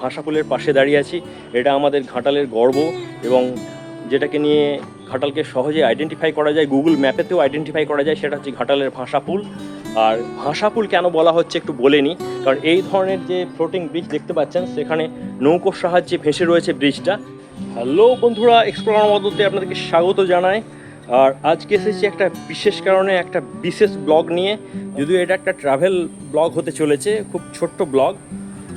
ভাষাকুলের পাশে দাঁড়িয়ে আছি। এটা আমাদের ঘাটালের গর্ব এবং যেটাকে নিয়ে ঘাটালকে সহজে আইডেন্টিফাই করা যায় গুগল ম্যাপেতেও আইডেন্টিফাই করা যায়, সেটা হচ্ছে ঘাটালের ভাষাপুল আর ভাষাপুল কেন বলা হচ্ছে একটু বলে নিই, কারণ এই ধরনের যে ফ্লোটিং ব্রিজ দেখতে পাচ্ছেন, সেখানে নৌকোর সাহায্যে ভেসে রয়েছে ব্রিজটা হ্যালো বন্ধুরা এক্সপ্লোরার মধ্যে আপনাদেরকে স্বাগত জানাই। আর আজকে এসেছি একটা বিশেষ কারণে একটা বিশেষ ব্লগ নিয়ে। যদিও এটা একটা ট্রাভেল ব্লগ হতে চলেছে, খুব ছোট্ট ব্লগ।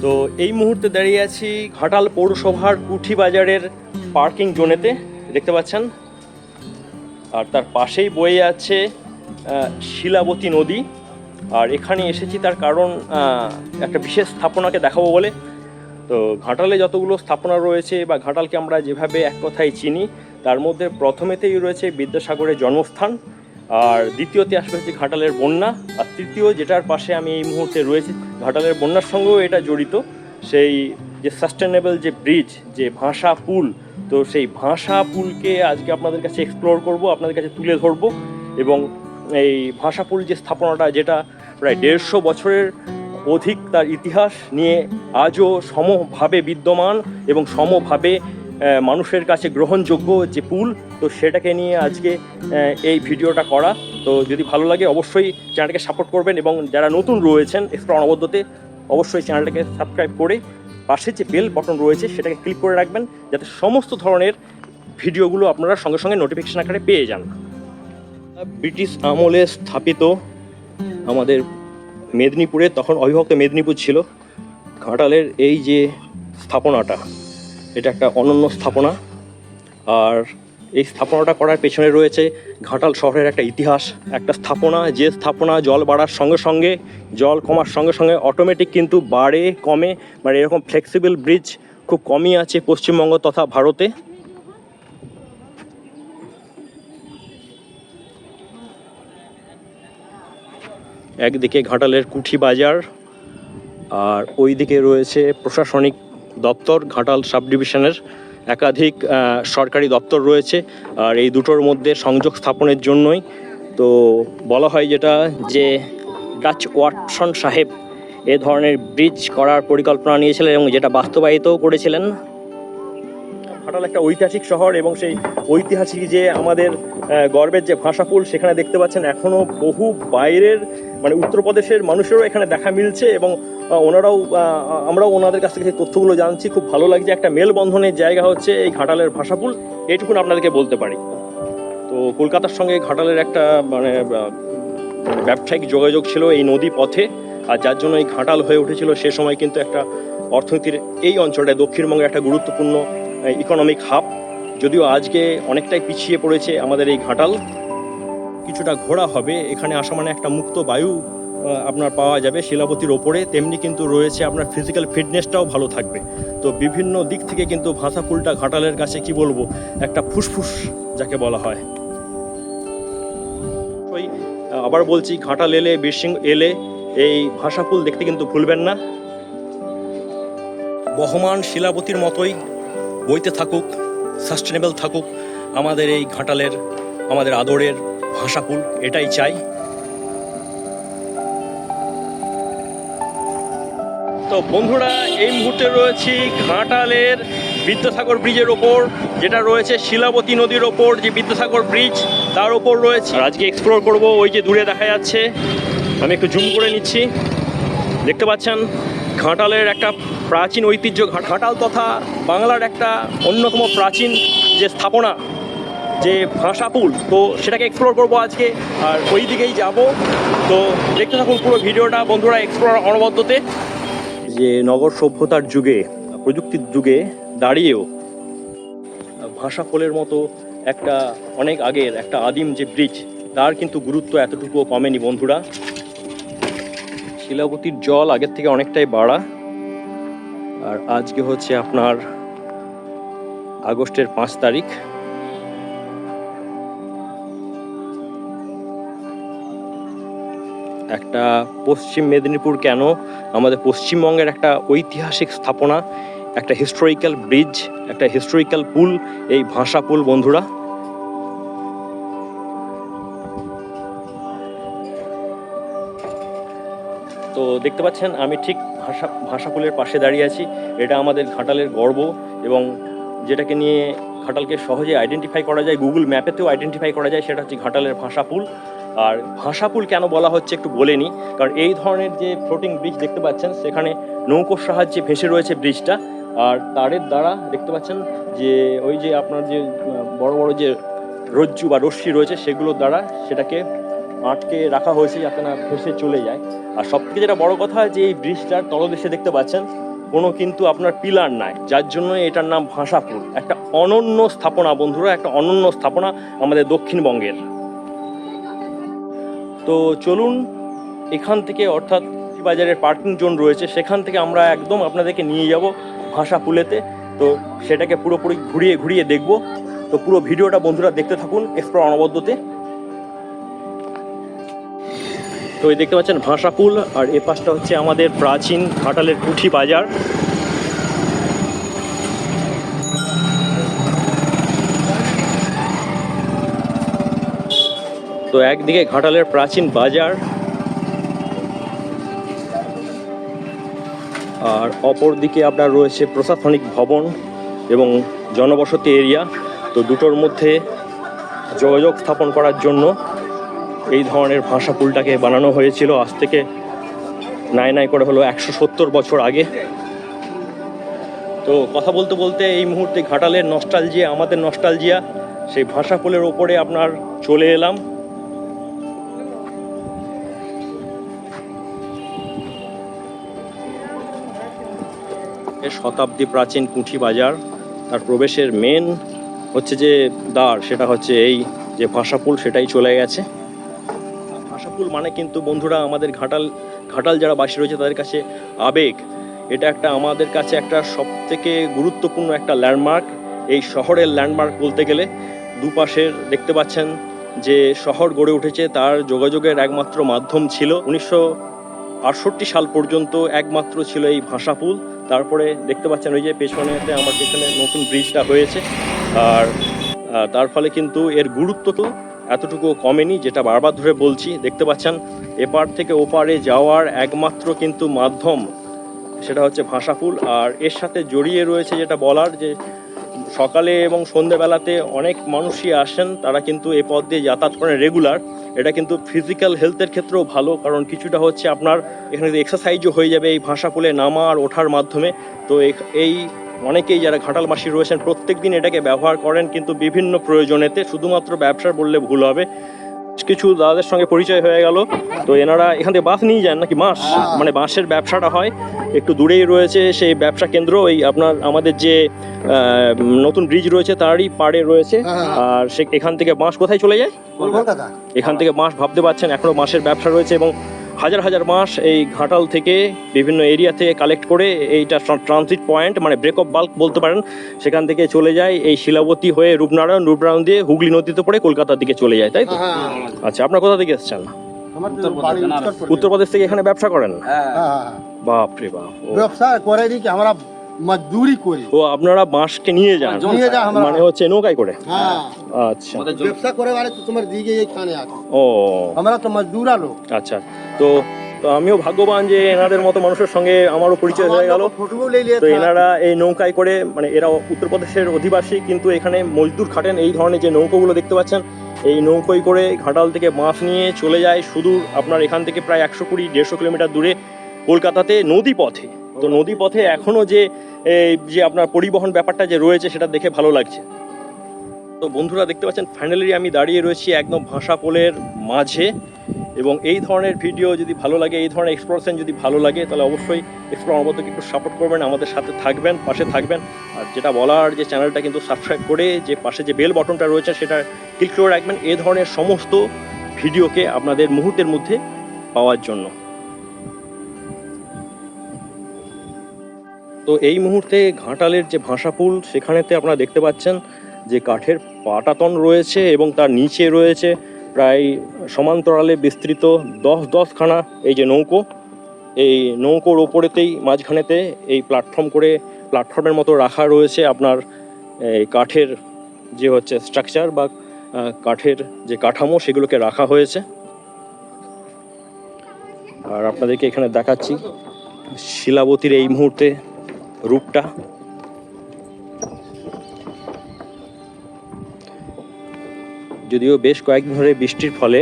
তো এই মুহূর্তে দাঁড়িয়ে আছি ঘাটাল পৌরসভার কুঠি বাজারের পার্কিং জোনেতে, দেখতে পাচ্ছেন? আর তার পাশেই বয়ে আছে শিলাবতী নদী। আর এখানে এসেছি তার কারণ একটা বিশেষ স্থাপনাকে দেখাবো বলে। তো ঘাটালে যতগুলো স্থাপনা রয়েছে বা ঘাটালকে আমরা যেভাবে এক কথায় চিনি, তার মধ্যে প্রথমেতেই রয়েছে বিদ্যাসাগরের জন্মস্থান। আর দ্বিতীয়তে আসবে হচ্ছে ঘাটালের বন্যা, আর তৃতীয় যেটার পাশে আমি এই মুহূর্তে রয়েছি, ঘাটালের বন্যার সঙ্গেও এটা জড়িত, সেই যে সাস্টেনেবল যে ব্রিজ যে ভাষা পুল, তো সেই ভাষা পুলকে আজকে আপনাদের কাছে এক্সপ্লোর করব, আপনাদের কাছে তুলে ধরবো, এবং এই ভাষা পুল যে স্থাপনাটা, যেটা প্রায় দেড়শো বছরের অধিক তার ইতিহাস নিয়ে আজও সমভাবে বিদ্যমান এবং সমভাবে মানুষের কাছে গ্রহণযোগ্য যে পুল তো সেটাকে নিয়ে আজকে এই ভিডিওটা করা। তো যদি ভালো লাগে অবশ্যই চ্যানেলটাকে সাপোর্ট করবেন এবং যারা নতুন রয়েছেন এক্সপ্লোর অনবদ্যতে, অবশ্যই চ্যানেলটাকে সাবস্ক্রাইব করে পাশে যে বেল বটন রয়েছে সেটাকে ক্লিক করে রাখবেন, যাতে সমস্ত ধরনের ভিডিওগুলো আপনারা সঙ্গে সঙ্গে নোটিফিকেশন আকারে পেয়ে যান। ব্রিটিশ আমলে স্থাপিত আমাদের মেদিনীপুরে, তখন অবিভক্ত মেদিনীপুর ছিল, ঘাটালের এই যে স্থাপনাটা, এটা একটা অনন্য স্থাপনা। আর এই স্থাপনাটা করার পেছনে রয়েছে ঘাটাল শহরের একটা ইতিহাস, একটা স্থাপনা। যে স্থাপনা জল বাড়ার সঙ্গে সঙ্গে, জল কমার সঙ্গে সঙ্গে অটোমেটিক কিন্তু বাড়ে, কমে। মানে এরকম ফ্লেক্সিবল ব্রিজ খুব কমই আছে পশ্চিমবঙ্গ তথা ভারতে। একদিকে ঘাটালের কুঠি বাজার, আর ওই দিকে রয়েছে প্রশাসনিক দপ্তর, ঘাটাল সাব ডিভিশনের একাধিক সরকারি দপ্তর রয়েছে আর এই দুটোর মধ্যে সংযোগ স্থাপনের জন্যই। তো বলা হয় যেটা যে ডাচ ওয়াটসন সাহেব এ ধরনের ব্রিজ করার পরিকল্পনা নিয়েছিলেন এবং যেটা বাস্তবায়িতও করেছিলেন। ঘাটাল একটা ঐতিহাসিক শহর এবং সেই ঐতিহাসিক যে আমাদের গর্বের যে ভাষাপুল সেখানে দেখতে পাচ্ছেন এখনও বহু বাইরের মানে উত্তরপ্রদেশের মানুষেরও এখানে দেখা মিলছে এবং ওনারাও আমরাও ওনাদের কাছ থেকে তথ্যগুলো জানছি। খুব ভালো লাগছে, একটা মেলবন্ধনের জায়গা হচ্ছে এই ঘাটালের ভাষাপুল এইটুকুন আপনাদেরকে বলতে পারি। তো কলকাতার সঙ্গে ঘাটালের একটা মানে ব্যবসায়িক যোগাযোগ ছিল এই নদী পথে, আর যার জন্য এই ঘাটাল হয়ে উঠেছিল সে সময় কিন্তু একটা অর্থনীতির এই অঞ্চলটায় দক্ষিণবঙ্গে একটা গুরুত্বপূর্ণ ইকোনমিক হাব যদিও আজকে অনেকটাই পিছিয়ে পড়েছে আমাদের এই ঘাটাল, কিছুটা ঘোরা হবে। এখানে আসা মানে একটা মুক্ত বায়ু আপনার পাওয়া যাবে শিলাবতীর ওপরে। তেমনি কিন্তু রয়েছে আপনার ফিজিক্যাল ফিটনেসটাও ভালো থাকবে। তো বিভিন্ন দিক থেকে কিন্তু ভাষাপুলটা ঘাটালের কাছে কি বলব? একটা ফুসফুস, যাকে বলা হয়। ওই আবার বলছি, ঘাটাল এলে বীরসিং এলে এই ভাষাপুল দেখতে কিন্তু ভুলবেন না। বহমান শিলাবতীর মতোই বইতে থাকুক সাস্টেনেবল থাকুক, আমাদের এই ঘাটালের, আমাদের আদরের ভাষাকুল, এটাই চাই। তো বন্ধুরা, এই মুহূর্তে রয়েছি ঘাটালের বিদ্যাসাগর ব্রিজের ওপর, যেটা রয়েছে শিলাবতী নদীর ওপর, যে বিদ্যাসাগর ব্রিজ, তার ওপর রয়েছে। আজকে এক্সপ্লোর করব ওই যে দূরে দেখা যাচ্ছে। আমি একটু জুম করে নিচ্ছি। দেখতে পাচ্ছেন, ঘাটালের একটা প্রাচীন ঐতিহ্য ঘাটাল তথা বাংলার একটা অন্যতম প্রাচীন যে স্থাপনা, যে ভাষাপুল তো সেটাকে এক্সপ্লোর করব আজকে। আর ওই দিকেই যাব। তো দেখতে থাকুন পুরো ভিডিওটা, বন্ধুরা এক্সপ্লোর অনবদ্যতে। যে নগর সভ্যতার যুগে, প্রযুক্তির যুগে দাঁড়িয়েও ভাষাপোলের মতো একটা অনেক আগের একটা আদিম যে ব্রিজ, তার কিন্তু গুরুত্ব এতটুকুও কমেনি বন্ধুরা। শিলাবতীর জল আগের থেকে অনেকটাই বাড়া। আর আজকে হচ্ছে আপনার আগস্টের পাঁচ তারিখ। একটা পশ্চিম মেদিনীপুর কেন? আমাদের পশ্চিমবঙ্গের একটা ঐতিহাসিক স্থাপনা, একটা হিস্টোরিক্যাল ব্রিজ একটা হিস্টোরিক্যাল পুল এই ভাষা পুল বন্ধুরা। তো দেখতে পাচ্ছেন, আমি ঠিক ভাষা, ভাষাকুলের পাশে দাঁড়িয়ে আছি। এটা আমাদের ঘাটালের গর্ব এবং যেটাকে নিয়ে ঘাটালকে সহজে আইডেন্টিফাই করা যায় গুগল ম্যাপেতেও আইডেন্টিফাই করা যায়, সেটা হচ্ছে ঘাটালের ভাষাপুল। আর ভাষাপুল কেন বলা হচ্ছে একটু বলে নিই কারণ এই ধরনের যে ফ্লোটিং ব্রিজ দেখতে পাচ্ছেন, সেখানে নৌকোর সাহায্যে ভেসে রয়েছে ব্রিজটা আর তারের দ্বারা দেখতে পাচ্ছেন যে ওই যে আপনার যে বড় বড় যে রজ্জু বা রশ্মি রয়েছে, সেগুলোর দ্বারা সেটাকে আটকে রাখা হয়েছে যাতে না ভেসে চলে যায়। আর সব থেকে যেটা বড় কথা, যে এই ব্রিজটার তলদেশে দেখতে পাচ্ছেন, কোনো কিন্তু আপনার পিলার নাই। যার জন্য এটার নাম ভাষাপুর। একটা অনন্য স্থাপনা, বন্ধুরা, একটা অনন্য স্থাপনা আমাদের দক্ষিণবঙ্গের। তো চলুন, এখান থেকে অর্থাৎ বাজারের পার্কিং জোন রয়েছে, সেখান থেকে আমরা একদম আপনাদেরকে নিয়ে যাব ভাষাপুলেতে। তো সেটাকে পুরোপুরি ঘুরিয়ে ঘুরিয়ে দেখব। তো পুরো ভিডিওটা বন্ধুরা দেখতে থাকুন এক্সপ্লোর অনবদ্যতে। তো এই দেখতে পাচ্ছেন ভাষাপুল আর এ পাশটা হচ্ছে আমাদের প্রাচীন ঘাটালের কুঠি বাজার। তো একদিকে ঘাটালের প্রাচীন বাজার, আর অপর দিকে আপনার রয়েছে প্রশাসনিক ভবন এবং জনবসতি এরিয়া। তো দুটোর মধ্যে যোগাযোগ স্থাপন করার জন্য এই ধরনের ভাষা পুলটাকে বানানো হয়েছিল। আজ থেকে নাই নাই করে হলো একশো সত্তর বছর আগে। তো কথা বলতে বলতে এই মুহূর্তে ঘাটালের নস্টালজিয়া আমাদের নস্টালজিয়া সেই ভাষা পুলের ওপরে আপনার চলে এলাম। শতাব্দী প্রাচীন কুঠি বাজার, তার প্রবেশের মেন হচ্ছে যে দ্বার, সেটা হচ্ছে এই যে ভাষাপুল সেটাই চলে গেছে। ভাষাপুল মানে কিন্তু বন্ধুরা আমাদের ঘাটাল ঘাটাল যারা বাসী রয়েছে তাদের কাছে আবেগ। এটা একটা আমাদের কাছে একটা সব থেকে গুরুত্বপূর্ণ একটা ল্যান্ডমার্ক এই শহরের ল্যান্ডমার্ক বলতে গেলে দুপাশের দেখতে পাচ্ছেন যে শহর গড়ে উঠেছে, তার যোগাযোগের একমাত্র মাধ্যম ছিল উনিশশো আটষট্টি সাল পর্যন্ত একমাত্র ছিল এই ভাষাপুল তারপরে দেখতে পাচ্ছেন ওই যে পেছনেতে আমার যেখানে নতুন ব্রিজটা হয়েছে। আর তার ফলে কিন্তু এর গুরুত্ব তো এতটুকু কমেনি, যেটা বারবার ধরে বলছি, দেখতে পাচ্ছেন, এপার থেকে ওপারে যাওয়ার একমাত্র কিন্তু মাধ্যম সেটা হচ্ছে ভাষাপুল আর এর সাথে জড়িয়ে রয়েছে যেটা বলার যে সকালে এবং সন্ধ্যেবেলাতে অনেক মানুষই আসেন, তারা কিন্তু এই পথ দিয়ে যাতায়াত করেন রেগুলার। এটা কিন্তু ফিজিক্যাল হেলথের ক্ষেত্রেও ভালো, কারণ কিছুটা হচ্ছে আপনার এখানে এক্সারসাইজও হয়ে যাবে এই ভাষা পুলে নামা আর ওঠার মাধ্যমে, তো এই অনেকেই যারা ঘাটালবাসী রয়েছেন প্রত্যেক দিন এটাকে ব্যবহার করেন কিন্তু বিভিন্ন প্রয়োজনেতে শুধুমাত্র ব্যবসার বললে ভুল হবে। কিছু দাদাদের সঙ্গে পরিচয় হয়ে গেল। তো এনারা এখান থেকে বাস নিয়ে যান নাকি? বাঁশ মানে বাঁশের ব্যবসাটা হয়। একটু দূরেই রয়েছে সেই ব্যবসা কেন্দ্র ওই আপনার আমাদের যে নতুন ব্রিজ রয়েছে তারই পাড়ে রয়েছে। হ্যাঁ। আর সে এখান থেকে বাঁশ কোথায় চলে যায়? কলকাতা। এখান থেকে বাঁশ ভাবতে পারছেন এখনও বাঁশের ব্যবসা রয়েছে এবং হাজার হাজার মাস এই ঘাটাল থেকে বিভিন্ন এরিয়া থেকে কালেক্ট করে এইটা ট্রানজিট পয়েন্ট মানে ব্রেক অফ বাল্ক বলতে পারেন সেখান থেকে চলে যায় এই শিলাবতী হয়ে রূপনারায়ণ রূপনারায়ণ দিয়ে হুগলি নদীতে পড়ে কলকাতার দিকে চলে যায় তাই তো? হ্যাঁ আচ্ছা আপনার কোথা থেকে এসেছেন? উত্তরপ্রদেশ। থেকে এখানে ব্যবসা করেন? হ্যাঁ, হ্যাঁ। বাপ রে বাপ ও। ব্যবসা করে কি আমরা মজদুরি করি। ও আপনারা বাঁশকে নিয়ে যান? নিয়ে যা আমরা মানে হচ্ছে নৌকায় করে? হ্যাঁ। আচ্ছা। ব্যবসা করে তোমার দিকে এইখানে আছে। ও। আমরা তো মজদুরা লোক। আচ্ছা। তো তো আমিও ভাগ্যবান যে এনাদের মতো মানুষের সঙ্গে আমারও পরিচয় হয়ে গেল। তো এনারা এই নৌকায় করে মানে এরা উত্তরপ্রদেশের অধিবাসী কিন্তু এখানে মজদুর খাটেন এই ধরনের যে নৌকোগুলো দেখতে পাচ্ছেন এই নৌকোয় করে ঘাটাল থেকে মাছ নিয়ে চলে যায় শুধু আপনার এখান থেকে প্রায় একশো কুড়ি দেড়শো কিলোমিটার দূরে কলকাতাতে নদী পথে তো নদী পথে এখনও যে এই যে আপনার পরিবহন ব্যাপারটা যে রয়েছে সেটা দেখে ভালো লাগছে। তো বন্ধুরা দেখতে পাচ্ছেন ফাইনালি আমি দাঁড়িয়ে রয়েছি একদম ভাষা পোলের মাঝে। এবং এই ধরনের ভিডিও যদি ভালো লাগে, এই ধরনের এক্সপ্লোরেশন যদি ভালো লাগে, তাহলে অবশ্যই এক্সপ্লোর আমাদেরকে একটু সাপোর্ট করবেন, আমাদের সাথে থাকবেন, পাশে থাকবেন। আর যেটা বলার, যে চ্যানেলটা কিন্তু সাবস্ক্রাইব করে যে পাশে যে বেল বটনটা রয়েছে, সেটা ক্লিক করে রাখবেন এই ধরনের সমস্ত ভিডিওকে আপনাদের মুহূর্তের মধ্যে পাওয়ার জন্য। তো এই মুহূর্তে ঘাটালের যে ভাষাপুল সেখানেতে আপনারা দেখতে পাচ্ছেন যে কাঠের পাটাতন রয়েছে এবং তার নিচে রয়েছে প্রায় সমান্তরালে বিস্তৃত দশ দশখানা এই যে নৌকো, এই নৌকোর ওপরেতেই মাঝখানেতে এই প্ল্যাটফর্ম করে প্ল্যাটফর্মের মতো রাখা রয়েছে আপনার এই কাঠের যে হচ্ছে স্ট্রাকচার বা কাঠের যে কাঠামো সেগুলোকে রাখা হয়েছে। আর আপনাদেরকে এখানে দেখাচ্ছি শিলাবতীর এই মুহূর্তে রূপটা। যদিও বেশ কয়েকদিন ধরে বৃষ্টির ফলে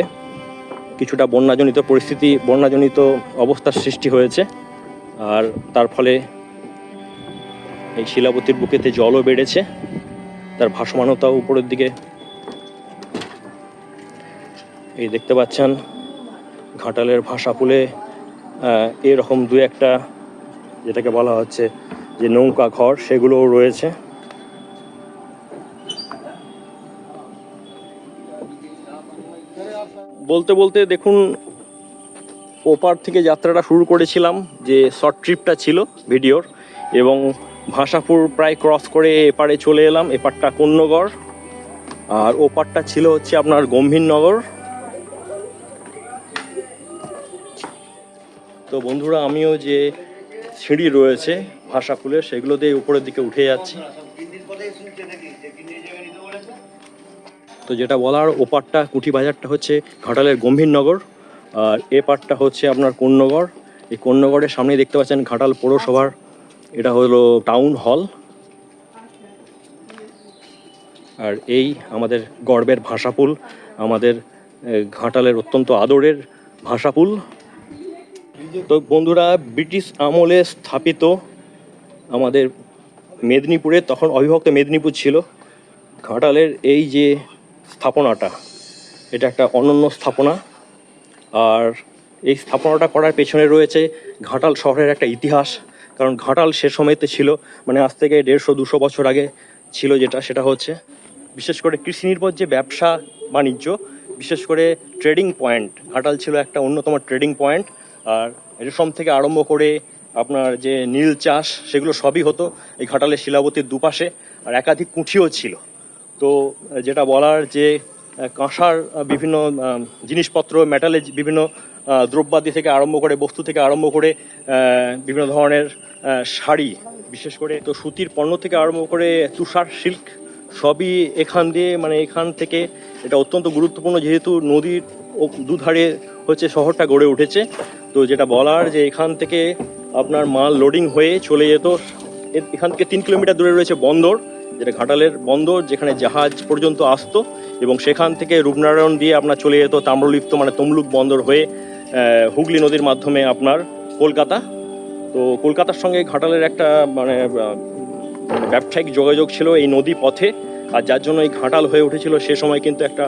কিছুটা বন্যাজনিত পরিস্থিতি, বন্যাজনিত অবস্থার সৃষ্টি হয়েছে। আর তার ফলে এই শিলাবতীর বুকেতে জলও বেড়েছে। তার ভাসমানতাও উপরের দিকে। এই দেখতে পাচ্ছেন, ঘাটালের ভাষা ফুলে এরকম দু একটা যেটাকে বলা হচ্ছে যে নৌকা ঘর, সেগুলোও রয়েছে। বলতে বলতে দেখুন, ওপার থেকে যাত্রাটা শুরু করেছিলাম, যে শর্ট ট্রিপটা ছিল ভিডিওর, এবং ভাষাপুর প্রায় ক্রস করে এপারে চলে এলাম, এপারটা কন্যগড় আর ওপারটা ছিল হচ্ছে আপনার গম্ভীরনগর। তো বন্ধুরা, আমিও যে সিঁড়ি রয়েছে ভাষাপুলের সেগুলো দিয়ে উপরের দিকে উঠে যাচ্ছি। তো যেটা বলার ওপারটা কুঠি বাজারটা হচ্ছে ঘাটালের গম্ভীরনগর আর এ পারটা হচ্ছে আপনার কন্যগড় এই কন্যগড়ের সামনে দেখতে পাচ্ছেন ঘাটাল পৌরসভার, এটা হলো টাউন হল। আর এই আমাদের গর্বের ভাষাপুল, আমাদের ঘাটালের অত্যন্ত আদরের ভাষাপুল। তো বন্ধুরা, ব্রিটিশ আমলে স্থাপিত আমাদের মেদিনীপুরে, তখন অবিভক্ত মেদিনীপুর ছিল। ঘাটালের এই যে স্থাপনাটা। এটা একটা অনন্য স্থাপনা। আর এই স্থাপনাটা করার পেছনে রয়েছে ঘাটাল শহরের একটা ইতিহাস। কারণ ঘাটাল সে সময়তে ছিল মানে আজ থেকে দেড়শো, দুশো বছর আগে ছিল যেটা, সেটা হচ্ছে বিশেষ করে কৃষি নির্ভর যে ব্যবসা বাণিজ্য, বিশেষ করে ট্রেডিং পয়েন্ট ঘাটাল ছিল একটা অন্যতম ট্রেডিং পয়েন্ট আর রেশম থেকে আরম্ভ করে আপনার যে নীল চাষ, সেগুলো সবই হতো এই ঘাটালের শিলাবতীর দুপাশে। আর একাধিক কুঠিও ছিল। তো, যেটা বলার যে কাঁসার বিভিন্ন জিনিসপত্র মেটালের বিভিন্ন দ্রব্যাদি থেকে আরম্ভ করে, বস্তু থেকে আরম্ভ করে বিভিন্ন ধরনের শাড়ি, বিশেষ করে তো সুতির পণ্য থেকে আরম্ভ করে, তুষার সিল্ক, সবই এখান দিয়ে মানে এখান থেকে, এটা অত্যন্ত গুরুত্বপূর্ণ যেহেতু নদীর দুধারে হচ্ছে শহরটা গড়ে উঠেছে। তো যেটা বলার যে, এখান থেকে আপনার মাল লোডিং হয়ে চলে যেত এখান থেকে তিন কিলোমিটার দূরে রয়েছে বন্দর। যেটা ঘাটালের বন্দর যেখানে জাহাজ পর্যন্ত আসতো এবং সেখান থেকে রূপনারায়ণ দিয়ে আপনার চলে যেত তাম্রলিপ্ত মানে তমলুক বন্দর হয়ে হুগলি নদীর মাধ্যমে আপনার কলকাতা। তো কলকাতার সঙ্গে ঘাটালের একটা মানে মানে ব্যবসায়িক যোগাযোগ ছিল এই নদী পথে। আর যার জন্য এই ঘাটাল হয়ে উঠেছিল সে সময় কিন্তু একটা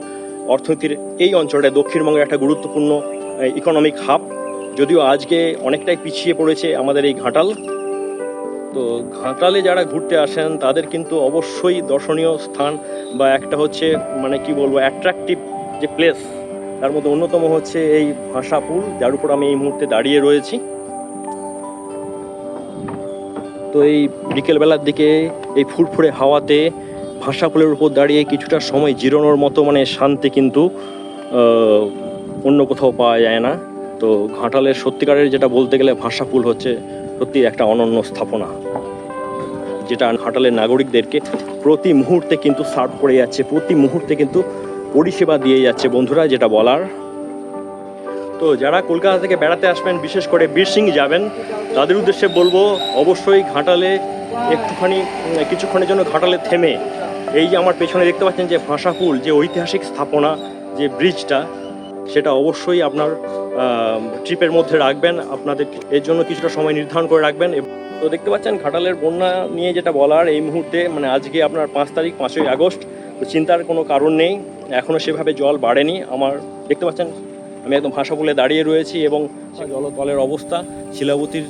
অর্থনীতির এই অঞ্চলটা, দক্ষিণবঙ্গের একটা গুরুত্বপূর্ণ ইকোনমিক হাব যদিও আজকে অনেকটাই পিছিয়ে পড়েছে আমাদের এই ঘাটাল। তো ঘাটালে যারা ঘুরতে আসেন, তাদের কিন্তু অবশ্যই দর্শনীয় স্থান বা একটা হচ্ছে মানে কি বলব অ্যাট্রাকটিভ যে প্লেস তার মধ্যে অন্যতম হচ্ছে এই ভাষাপুল যার উপর আমি এই মুহূর্তে দাঁড়িয়ে রয়েছি। তো এই বিকেলবেলার দিকে এই ফুরফুরে হাওয়াতে ভাষাপুলের উপর দাঁড়িয়ে কিছুটা সময় জিরোনোর মতো মানে শান্তি কিন্তু অন্য কোথাও পাওয়া যায় না। তো ঘাটালের সত্যিকারের যেটা বলতে গেলে ভাষাপুল হচ্ছে সত্যি একটা অনন্য স্থাপনা, যেটা ঘাটালের নাগরিকদেরকে প্রতি মুহূর্তে কিন্তু সার্ভ করে যাচ্ছে, প্রতি মুহূর্তে কিন্তু পরিষেবা দিয়ে যাচ্ছে। বন্ধুরা, যেটা বলার, তো যারা কলকাতা থেকে বেড়াতে আসবেন, বিশেষ করে বীরসিং যাবেন, তাদের উদ্দেশ্যে বলব, অবশ্যই ঘাটালে একটুখানি, কিছুক্ষণের জন্য ঘাটালে থেমে, এই যে আমার পেছনে দেখতে পাচ্ছেন যে ভাষাপুল যে ঐতিহাসিক স্থাপনা, যে ব্রিজটা সেটা অবশ্যই আপনার ট্রিপের মধ্যে রাখবেন, আপনাদের এর জন্য কিছুটা সময় নির্ধারণ করে রাখবেন। তো দেখতে পাচ্ছেন, ঘাটালের বন্যা নিয়ে যেটা বলার, এই মুহূর্তে মানে আজকে আপনার পাঁচ তারিখ, পাঁচই আগস্ট, তো চিন্তার কোনো কারণ নেই। এখনও সেভাবে জল বাড়েনি। আমার, দেখতে পাচ্ছেন, আমি একদম ভাষা বলে দাঁড়িয়ে রয়েছি এবং জলতলের অবস্থা, শিলাবতীর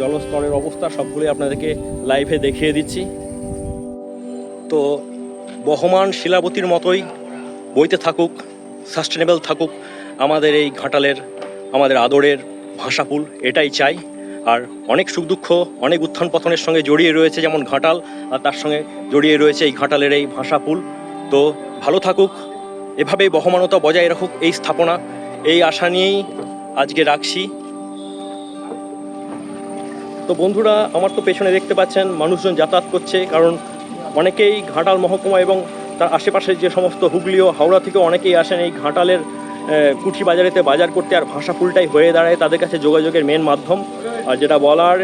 জলস্তরের অবস্থা, সবগুলোই আপনাদেরকে লাইভে দেখিয়ে দিচ্ছি। তো বহমান শিলাবতীর মতোই বইতে থাকুক সাস্টেনেবল থাকুক, আমাদের এই ঘাটালের আমাদের আদরের ভাষাপুল এটাই চাই। আর অনেক সুখ দুঃখ, অনেক উত্থান পতনের সঙ্গে জড়িয়ে রয়েছে যেমন ঘাটাল, আর তার সঙ্গে জড়িয়ে রয়েছে এই ঘাটালের এই ভাষাপুল তো ভালো থাকুক, এভাবেই বহমানতা বজায় রাখুক এই স্থাপনা। এই আশা নিয়েই আজকে রাখছি। তো বন্ধুরা, আমার তো পেছনে দেখতে পাচ্ছেন মানুষজন যাতায়াত করছে, কারণ অনেকেই ঘাটাল মহকুমা এবং তার আশেপাশের যে সমস্ত হুগলি ও হাওড়া থেকে অনেকেই আসেন এই ঘাটালের কুঠি বাজারেতে বাজার করতে আর ভাষা ফুলটাই হয়ে দাঁড়ায় তাদের কাছে যোগাযোগের মেন মাধ্যম। আর যেটা বলার,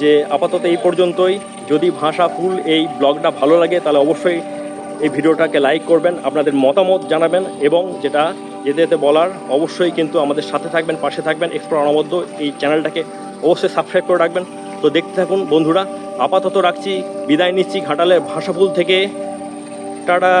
যে আপাতত এই পর্যন্তই। যদি ভাষা ফুল এই ব্লগটা ভালো লাগে, তাহলে অবশ্যই এই ভিডিওটাকে লাইক করবেন, আপনাদের মতামত জানাবেন এবং যেটা যেতে যেতে বলার, অবশ্যই কিন্তু আমাদের সাথে থাকবেন, পাশে থাকবেন এক্সপ্লোর অনবদ্য এই চ্যানেলটাকে অবশ্যই সাবস্ক্রাইব করে রাখবেন। তো দেখতে থাকুন বন্ধুরা, আপাতত রাখছি, বিদায় নিচ্ছি ঘাটালের ভাষাপুল থেকে। টাটা!